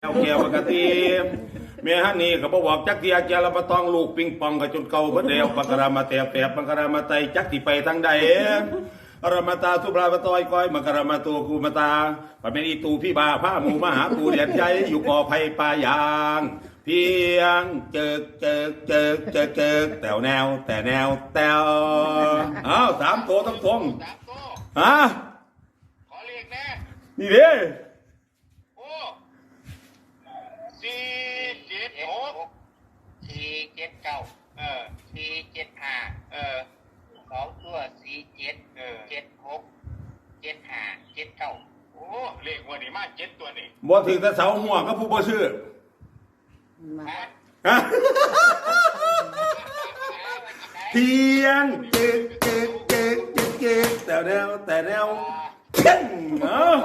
แก้วแก้วปกติเมียฮันนี่ก็บอกบอกจักเกียเกียละปะตองลูกปิงปองกับจนเก่าเพิ่นเดียวปากกรามาแตบแตบปากกรามาไตจักที่ไปทางใดอรมาตาสุบราปะตอยก้อยมากรามาตูกูมาตาปะเป็นอีตูพี่บาผ้าหมูมาหาตูเดียนใจอยู่กอไผ่ปลายางเพียงเจิกเจิกเจิกเจิกเจิกแตวแนว แต่แนวแตวอ้าวสามตัวทั้งทงสามโต้ฮะขอเลขนะนี่เด้ โอ้สี่เจ็ดหก สี่ เจ็ดเก้าเออสี่เจ็ดห้าเออสองตัวสี่เจ็ดเออเจ็ดหกเจ็ดห้าเจ็ดเก้าโอ้เลขวันนี้มาเจ็ดตัวนี่บ่ถึงแต่เสาหัวก็ผู้บ่ชื่อมา ฮะเพียงเจิกเจิกเจิกเจิกเจิกแต่แนวแต่แนวเพ่งเนาะ